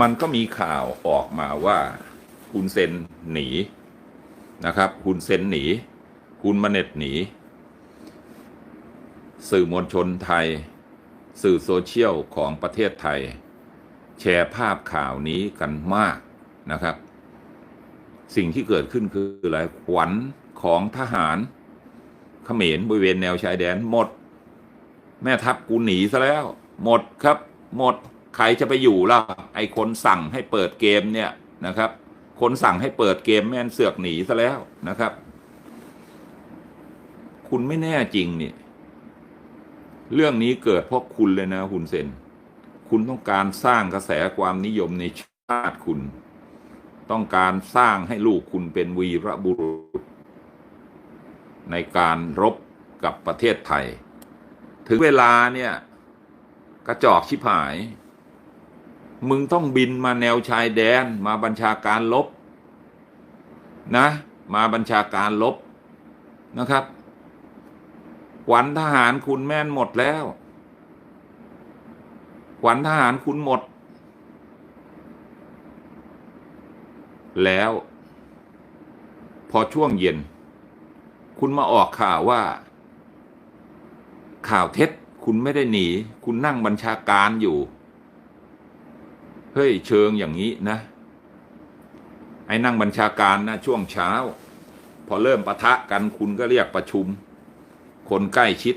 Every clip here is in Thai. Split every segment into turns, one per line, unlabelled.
มันก็มีข่าวออกมาว่าคุณเซนหนีนะครับคุณเซนหนีคุณมาเน็ตหนี สื่อมวลชนไทย สื่อโซเชียลของประเทศไทย แชร์ภาพข่าวนี้กันมากนะครับ สิ่งที่เกิดขึ้นคืออะไรขวัญของทหารเขมรบริเวณแนวชายแดนหมด แม่ทัพกูหนีซะแล้ว หมดครับหมด ใครจะไปอยู่ล่ะไอ้คนสั่งให้เปิดเกมเนี่ยนะครับ คนสั่งให้เปิดเกมแม่นเสือกหนีซะแล้วนะครับ คุณไม่แน่จริงนี่เรื่องนี้เกิดเพราะคุณเลยนะคุณเซนคุณต้องการสร้างกระแสความนิยมในชาติคุณ ต้องการสร้างให้ลูกคุณเป็นวีรบุรุษ ในการรบกับประเทศไทย ถึงเวลาเนี่ย กระจอกชิบหาย มึงต้องบินมาแนวชายแดน มาบัญชาการลบนะ มาบัญชาการลบนะครับขวัญทหารคุณแม่นหมดแล้วขวัญทหารคุณหมด แล้ว พอช่วงเย็น คุณมาออกข่าวว่า ข่าวเท็จคุณไม่ได้หนี คุณนั่งบัญชาการอยู่ เฮ้ยเชิงอย่างนี้นะ ไอ้นั่งบัญชาการนะช่วงเช้า พอเริ่มปะทะกันคุณก็เรียกประชุม คนใกล้ชิด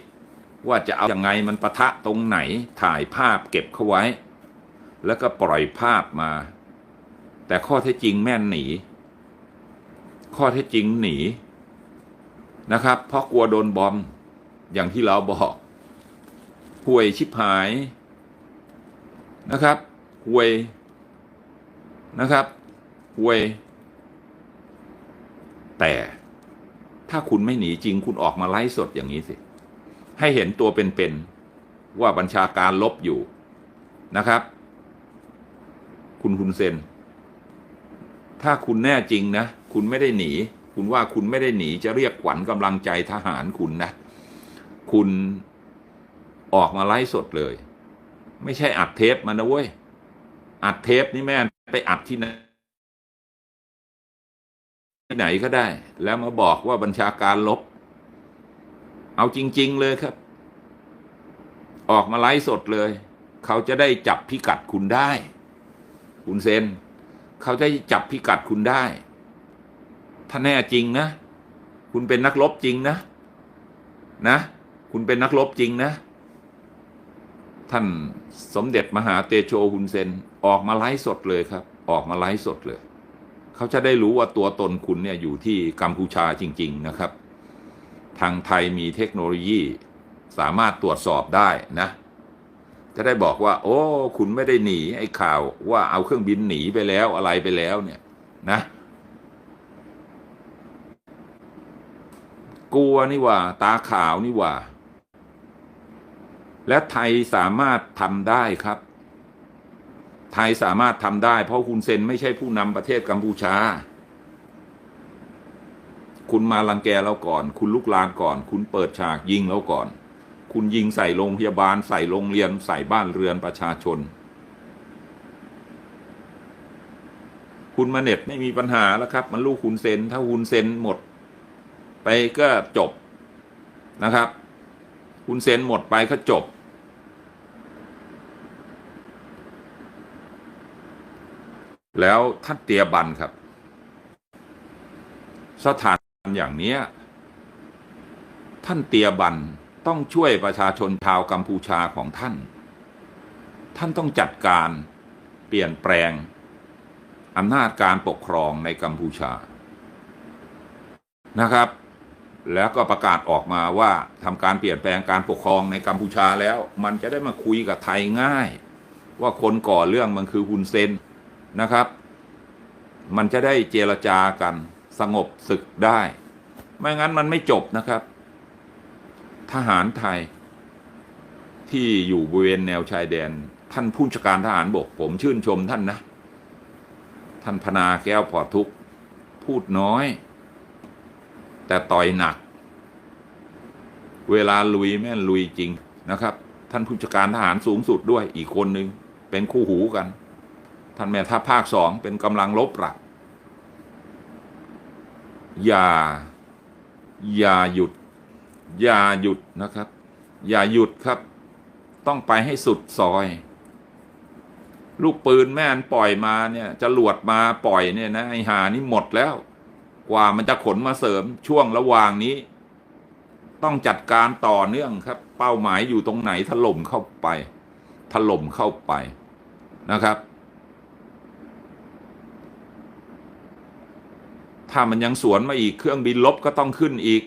ว่าจะเอาอยัางไงมันปะทะตรงไหนถ่ายภาพเก็บเข้าไว้ แล้วก็ปล่อยภาพมา แต่ข้อเท็จจริงแม่นหนี ข้อเท็จจริงหนีนะครับ เพราะกลัวโดนบอมอย่างที่เราบอกห่วยชิบหายนะครับ หวยนะครับหวย แต่ถ้าคุณไม่หนีจริงคุณออกมาไลฟ์สดอย่างนี้สิ ให้เห็นตัวเป็นๆว่าบัญชาการลบอยู่นะครับ คุณคุณเซน ถ้าคุณแน่จริงนะ คุณไม่ได้หนี คุณว่าคุณไม่ได้หนีจะเรียกขวัญกำลังใจทหารคุณนะ คุณออกมาไลฟ์สดเลย ไม่ใช่อัดเทปมันนะเว้ย อัดเทปนี่แม่ไปอัดที่ไหนที่ไหนก็ได้ แล้วมาบอกว่าบัญชาการลบ เอาจริง ๆ เลยครับ ออกมาไลฟ์สดเลย เขาจะได้จับพิกัดคุณได้ คุณเซน เขาจะจับพิกัดคุณได้ ถ้าแน่จริงนะ คุณเป็นนักรบจริงนะ นะ คุณเป็นนักรบจริงนะ ท่านสมเด็จมหาเตโชฮุนเซนออกมาไลฟ์สดเลยครับ ออกมาไลฟ์สดเลย เขาจะได้รู้ว่าตัวตนคุณเนี่ยอยู่ที่กัมพูชาจริง ๆนะครับ ทางไทยมีเทคโนโลยีสามารถตรวจสอบได้นะ จะได้บอกว่า โอ้ คุณไม่ได้หนีไอ้ข่าวว่าเอาเครื่องบินหนีไปแล้วอะไรไปแล้วเนี่ยนะ กลัวนี่ว่า ตาขาวนี่ว่า และไทยสามารถทำได้ครับ ไทยสามารถทำได้ เพราะคุณเซนไม่ใช่ผู้นำประเทศกัมพูชา คุณมาลังแกเราก่อน คุณลุกลานก่อน คุณเปิดฉากยิงเราก่อน คุณยิงใส่โรงพยาบาล ใส่โรงเรียน ใส่บ้านเรือนประชาชน คุณมาเน็ตไม่มีปัญหาแล้วครับ มันลูกคุณเซน ถ้าคุณเซนหมด ไปก็จบนะครับ คุณเซนหมดไปก็จบ แล้วท่านเตียบันครับ สถานอย่างนี้ท่านเตียบันต้องช่วยประชาชนชาวกัมพูชาของท่าน ท่านต้องจัดการเปลี่ยนแปลงอำนาจการปกครองในกัมพูชานะครับ แล้วก็ประกาศออกมาว่าทำการเปลี่ยนแปลงการปกครองในกัมพูชาแล้ว มันจะได้มาคุยกับไทยง่าย ว่าคนก่อเรื่องมันคือฮุนเซน นะครับ มันจะได้เจรจากันสงบศึกได้ ไม่งั้นมันไม่จบนะครับ ทหารไทย ที่อยู่บริเวณแนวชายแดน ท่านผู้จการทหารบก ผมชื่นชมท่านนะ ท่านพนาแก้วพอทุกพูดน้อย แต่ต่อยหนัก เวลาลุยแม่นลุยจริงนะครับ ท่านผู้จการทหารสูงสุดด้วยอีกคนหนึ่งเป็นคู่หูกัน ท่านแม่ทัพภาคสองเป็นกำลังลบหลัก อย่า อย่าหยุด อย่าหยุดนะครับ อย่าหยุดครับ ต้องไปให้สุดซอย ลูกปืนแม่นปล่อยมาเนี่ยจะหลวดมาปล่อยเนี่ยนะไอหานี่หมดแล้ว กว่ามันจะขนมาเสริมช่วงระหว่างนี้ ต้องจัดการต่อเนื่องครับ เป้าหมายอยู่ตรงไหนถล่มเข้าไปถล่มเข้าไปนะครับ ถ้ามันยังสวนมาอีกเครื่องบินลบก็ต้องขึ้นอีก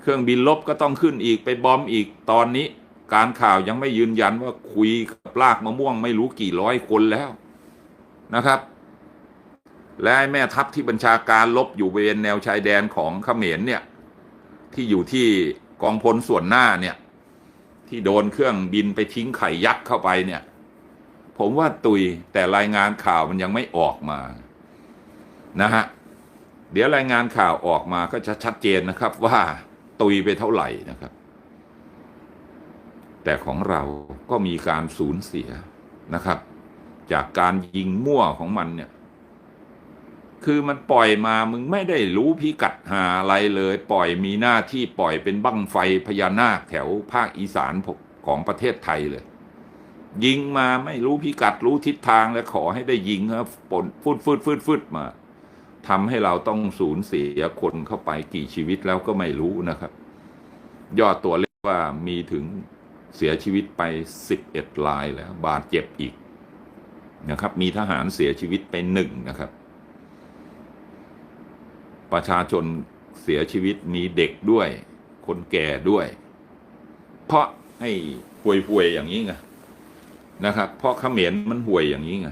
เครื่องบินลบก็ต้องขึ้นอีกไปบอมอีกตอนนี้ การข่าวยังไม่ยืนยันว่าคุยกับลากมะม่วงไม่รู้กี่ร้อยคนแล้วนะครับ และแม่ทัพที่บัญชาการลบอยู่บริเวณแนวชายแดนของเขมรเนี่ยที่อยู่ที่กองพลส่วนหน้าเนี่ยที่โดนเครื่องบินไปทิ้งไข่ยักษ์เข้าไปเนี่ย ผมว่าตุยแต่รายงานข่าวมันยังไม่ออกมา นะฮะเดี๋ยวรายงานข่าวออกมาก็จะชัดเจนนะครับว่าตุยไปเท่าไหร่นะครับ แต่ของเราก็มีการสูญเสียนะครับ จากการยิงมั่วของมันเนี่ย คือมันปล่อยมามึงไม่ได้รู้พิกัดหาอะไรเลย ปล่อยมีหน้าที่ปล่อยเป็นบั้งไฟพญานาคแถวภาคอีสานของประเทศไทยเลยยิงมาไม่รู้พิกัดรู้ทิศทางและขอให้ได้ยิงครับปนฟืดฟืดฟืดฟืดมา ทำให้เราต้องสูญเสียคนเข้าไปกี่ชีวิตแล้วก็ไม่รู้นะครับ ยอดตัวเลขว่ามีถึงเสียชีวิตไปสิบเอ็ดรายแล้ว บาดเจ็บอีกนะครับ มีทหารเสียชีวิตไปหนึ่งนะครับ ประชาชนเสียชีวิตมีเด็กด้วย คนแก่ด้วย เพราะให้ห่วยๆอย่างนี้ไงนะครับ เพราะเขมรมันห่วยอย่างนี้ไง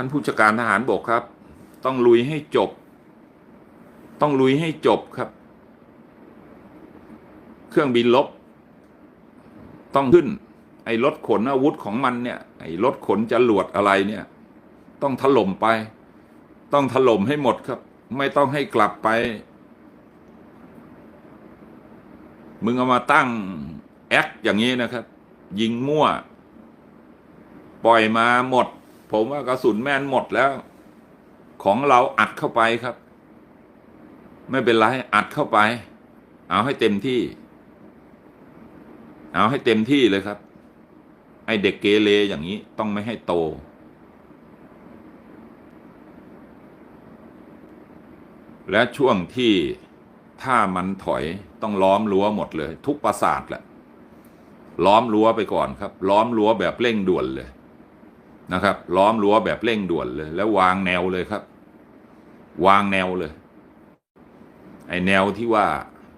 ท่านผู้จัดการทหารบกครับ ต้องลุยให้จบ ต้องลุยให้จบครับ เครื่องบินลบ ต้องขึ้น ไอ้รถขนอาวุธของมันเนี่ย ไอ้รถขนจรวดอะไรเนี่ย ต้องถล่มไป ต้องถล่มให้หมดครับ ไม่ต้องให้กลับไป มึงเอามาตั้งแอคอย่างนี้นะครับ ยิงมั่ว ปล่อยมาหมด ผมว่ากระสุนแม่นหมดแล้ว ของเราอัดเข้าไปครับ ไม่เป็นไรอัดเข้าไป เอาให้เต็มที่ เอาให้เต็มที่เลยครับ ไอเด็กเกเรอย่างนี้ต้องไม่ให้โต และช่วงที่ถ้ามันถอยต้องล้อมรั้วหมดเลย ทุกปราสาทแหละล้อมรั้วไปก่อนครับ ล้อมรั้วแบบเร่งด่วนเลย นะครับ ล้อมรั้วแบบเร่งด่วนเลย แล้ววางแนวเลยครับ วางแนวเลย ไอแนวที่ว่า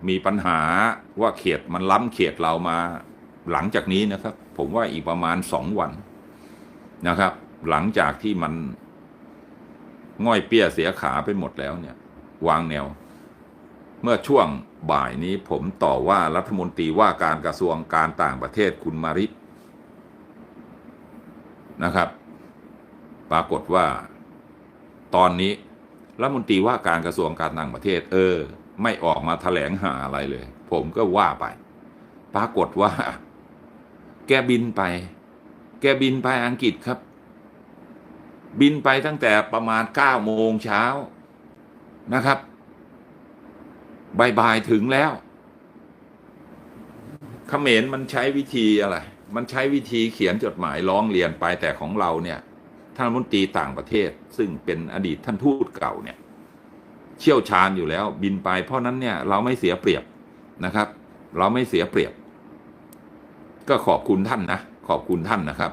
มีปัญหาว่าเขตมันล้ำเขตเรามาหลังจากนี้นะครับ ผมว่าอีกประมาณสองวันนะครับ หลังจากที่มันง่อยเปี้ยเสียขาไปหมดแล้วเนี่ย วางแนว เมื่อช่วงบ่ายนี้ผมต่อว่ารัฐมนตรีว่าการกระทรวงการต่างประเทศคุณมารินะครับ ปรากฏว่า ตอนนี้รัฐมนตรีว่าการกระทรวงการต่างประเทศ เออ ไม่ออกมาแถลงหาอะไรเลย ผมก็ว่าไป ปรากฏว่า แกบินไป แกบินไปอังกฤษครับ บินไปตั้งแต่ประมาณเก้าโมงเช้านะครับบ่ายๆถึงแล้วเขมรมันใช้วิธีอะไร มันใช้วิธีเขียนจดหมายร้องเรียนไปแต่ของเราเนี่ย ท่านมนตรีต่างประเทศ ซึ่งเป็นอดีตท่านทูตเก่าเนี่ยเชี่ยวชาญอยู่แล้วบินไป เพราะนั้นเนี่ยเราไม่เสียเปรียบนะครับ เราไม่เสียเปรียบ ก็ขอบคุณท่านนะ ขอบคุณท่านนะครับ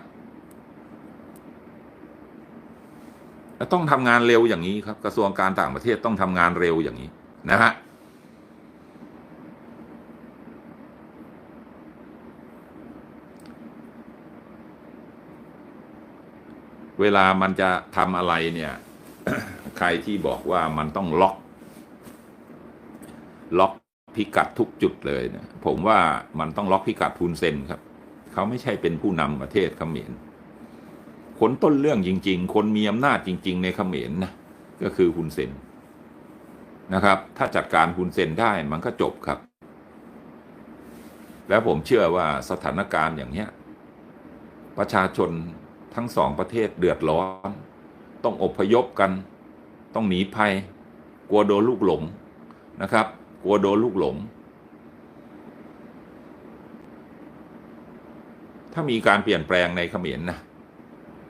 ต้องทำงานเร็วอย่างนี้ครับ กระทรวงการต่างประเทศต้องทำงานเร็วอย่างนี้นะฮะ เวลามันจะทำอะไรเนี่ย ใครที่บอกว่ามันต้องล็อก ล็อกพิกัดทุกจุดเลยเนะผมว่ามันต้องล็อกพิกัดทุนเซนครับเขาไม่ใช่เป็นผู้นำประเทศเขมรคนต้นเรื่องจริง ๆ คนมีอำนาจจริง ๆ ในเขมรนะก็คือฮุนเซนนะครับ ถ้าจัดการฮุนเซนได้มันก็จบครับ แล้วผมเชื่อว่าสถานการณ์อย่างเนี้ย ประชาชน ทั้งสองประเทศเดือดร้อน ต้องอพยพกัน ต้องหนีภัย กลัวโดนลูกหลงนะครับ กลัวโดนลูกหลง ถ้ามีการเปลี่ยนแปลงในเขมรนะ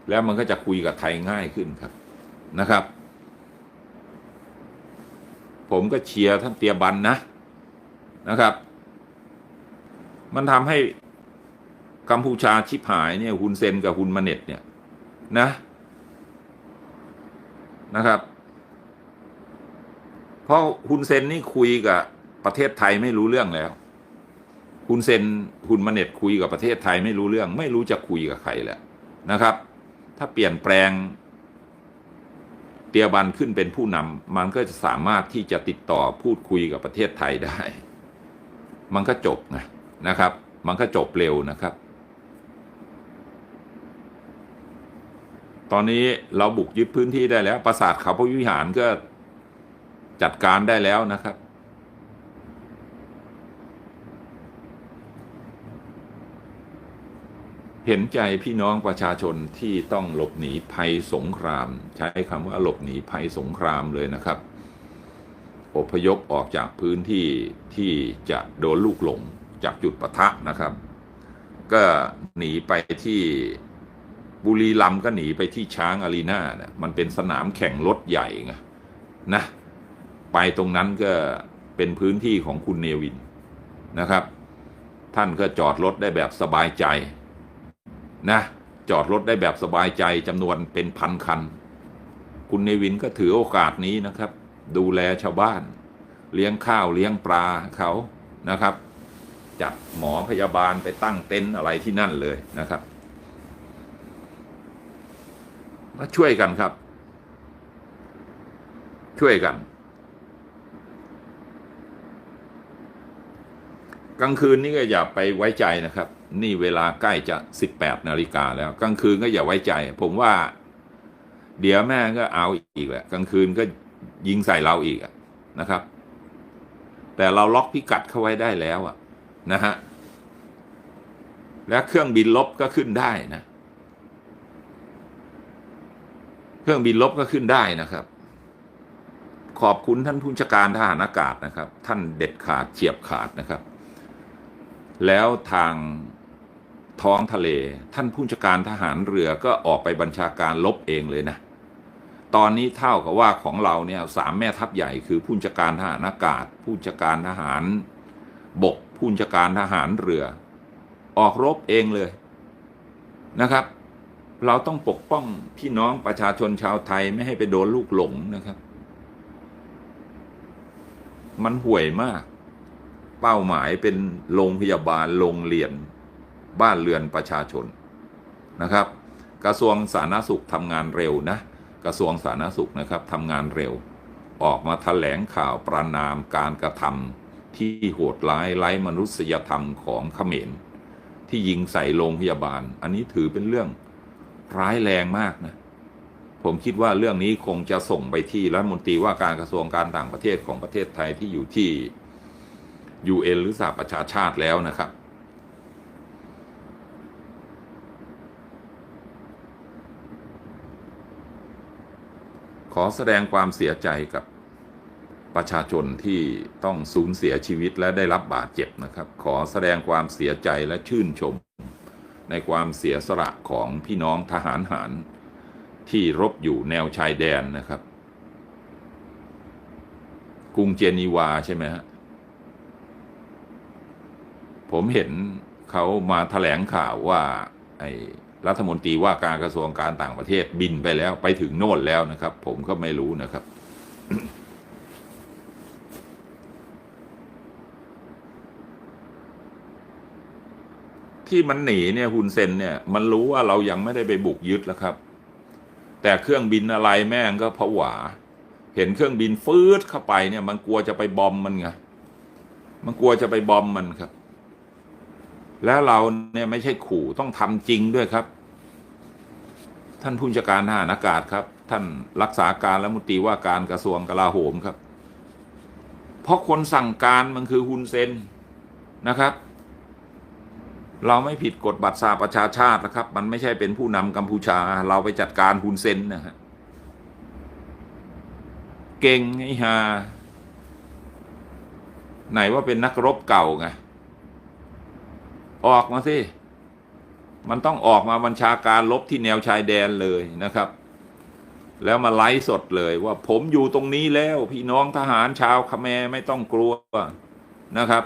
แล้วมันก็จะคุยกับไทยง่ายขึ้นครับนะครับ ผมก็เชียร์ท่านเตียบันนะนะครับ มันทำให้ กัมพูชาชิบหายเนี่ยฮุนเซนกับฮุนมาเน็ตเนี่ยนะนะครับ เพราะฮุนเซนนี่คุยกับประเทศไทยไม่รู้เรื่องแล้วฮุนเซนฮุนมาเน็ตคุยกับประเทศไทยไม่รู้เรื่อง ไม่รู้จะคุยกับใครแล้วนะครับ ถ้าเปลี่ยนแปลงเตียบันขึ้นเป็นผู้นำมันก็จะสามารถที่จะติดต่อพูดคุยกับประเทศไทยได้ มันก็จบไงนะครับ มันก็จบเร็วนะครับ ตอนนี้เราบุกยึดพื้นที่ได้แล้ว ปราสาทเขาพระวิหารก็จัดการได้แล้วนะครับ เห็นใจพี่น้องประชาชนที่ต้องหลบหนีภัยสงคราม ใช้คำว่าหลบหนีภัยสงครามเลยนะครับ อพยพออกจากพื้นที่ที่จะโดนลูกหลงจากจุดปะทะนะครับ ก็หนีไปที่ บุรีรัมย์ก็หนีไปที่ช้างอารีนานะมันเป็นสนามแข่งรถใหญ่ไงนะ ไปตรงนั้นก็เป็นพื้นที่ของคุณเนวินนะครับ ท่านก็จอดรถได้แบบสบายใจนะจอดรถได้แบบสบายใจจำนวนเป็นพันคัน คุณเนวินก็ถือโอกาสนี้นะครับ ดูแลชาวบ้าน เลี้ยงข้าวเลี้ยงปลาเขานะครับ จัดหมอพยาบาลไปตั้งเต็นท์อะไรที่นั่นเลยนะครับ มาช่วยกันครับ ช่วยกัน กลางคืนนี่ก็อย่าไปไว้ใจนะครับ นี่เวลาใกล้จะสิบแปดนาฬิกาแล้ว กลางคืนก็อย่าไว้ใจ ผมว่า เดี๋ยวแม่ก็เอาอีกแหละกลางคืนก็ยิงใส่เราอีกนะครับ แต่เราล็อกพิกัดเข้าไว้ได้แล้วอะนะฮะและเครื่องบินลบก็ขึ้นได้นะ เครื่องบินลบก็ขึ้นได้นะครับ ขอบคุณท่านผู้จัดการทหารอากาศนะครับ ท่านเด็ดขาดเฉียบขาดนะครับ แล้วทางท้องทะเล ท่านผู้จัดการทหารเรือก็ออกไปบัญชาการลบเองเลยนะ ตอนนี้เท่ากับว่าของเราเนี่ยสามแม่ทัพใหญ่คือผู้จัดการทหารอากาศ ผู้จัดการทหารบกผู้จัดการทหารเรือ ออกรบเองเลยนะครับ เราต้องปกป้องพี่น้องประชาชนชาวไทยไม่ให้ไปโดนลูกหลงนะครับ มันห่วยมาก เป้าหมายเป็นโรงพยาบาลโรงเรียน บ้านเรือนประชาชนนะครับ กระทรวงสาธารณสุขทำงานเร็วนะ กระทรวงสาธารณสุขนะครับทำงานเร็ว ออกมาแถลงข่าวประนามการกระทำที่โหดร้ายไร้มนุษยธรรมของเขมรที่ยิงใส่โรงพยาบาล อันนี้ถือเป็นเรื่อง ร้ายแรงมากนะผมคิดว่าเรื่องนี้คงจะส่งไปที่รัฐมนตรีว่าการกระทรวงการต่างประเทศของประเทศไทยที่อยู่ที่ UN หรือสหประชาชาติแล้วนะครับ ขอแสดงความเสียใจกับประชาชนที่ต้องสูญเสียชีวิตและได้รับบาดเจ็บนะครับ ขอแสดงความเสียใจและชื่นชม ในความเสียสละของพี่น้องทหารหารที่รบอยู่แนวชายแดนนะครับ กรุงเจนีวาใช่ไหมฮะผมเห็นเขามาแถลงข่าวว่า ไอ้รัฐมนตรีว่าการกระทรวงการต่างประเทศบินไปแล้วไปถึงโน่นแล้วนะครับ ผมก็ไม่รู้นะครับ ที่มันหนีเนี่ยฮุนเซนเนี่ย มันรู้ว่าเรายังไม่ได้ไปบุกยึดแล้วครับ แต่เครื่องบินอะไรแม่งก็ผวา เห็นเครื่องบินฟืดเข้าไปเนี่ย มันกลัวจะไปบอมมันไงมันกลัวจะไปบอมมันครับ แล้วเราเนี่ยไม่ใช่ขู่ต้องทำจริงด้วยครับ ท่านผู้จัดการทหารอากาศครับ ท่านรักษาการและมุตรีว่าการกระทรวงกลาโหมครับ เพราะคนสั่งการมันคือฮุนเซนนะครับ เราไม่ผิดกฎบัตรสหประชาชาตินะครับ มันไม่ใช่เป็นผู้นำกัมพูชา เราไปจัดการฮุนเซนนะฮะเก่งไอ้ฮาไหนว่าเป็นนักรบเก่าไงออกมาสิ มันต้องออกมาบัญชาการลบที่แนวชายแดนเลยนะครับ แล้วมาไลฟ์สดเลยว่าผมอยู่ตรงนี้แล้ว พี่น้องทหารชาวคแมร์ไม่ต้องกลัวนะครับ